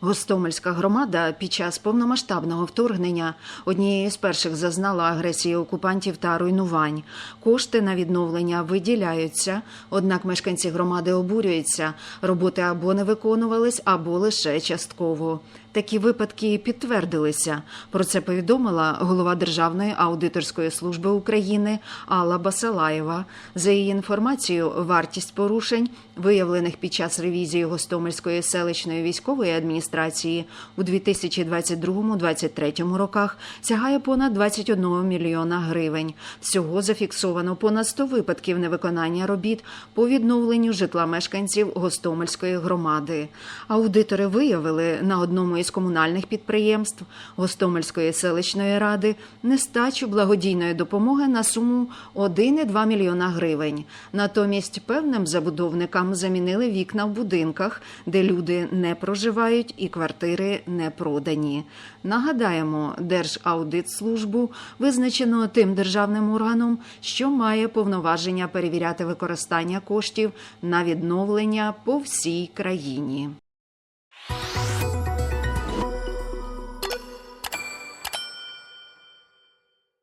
Гостомельська громада під час повномасштабного вторгнення однією з перших зазнала агресії окупантів та руйнувань. Кошти на відновлення виділяються, однак мешканці громади обурюються. Роботи або не виконувались, або лише частково. Такі випадки підтвердилися. Про це повідомила голова Державної аудиторської служби України Алла Басалаєва. За її інформацією, вартість порушень, виявлених під час ревізії Гостомельської селищної військової адміністрації у 2022-2023 роках, сягає понад 21 мільйона гривень. Всього зафіксовано понад 100 випадків невиконання робіт по відновленню житла мешканців Гостомельської громади. Аудитори виявили на одному із комунальних підприємств Гостомельської селищної ради нестачу благодійної допомоги на суму 1,2 мільйона гривень. Натомість певним забудовникам замінили вікна в будинках, де люди не проживають і квартири не продані. Нагадаємо, Держаудитслужбу визначено тим державним органом, що має повноваження перевіряти використання коштів на відновлення по всій країні.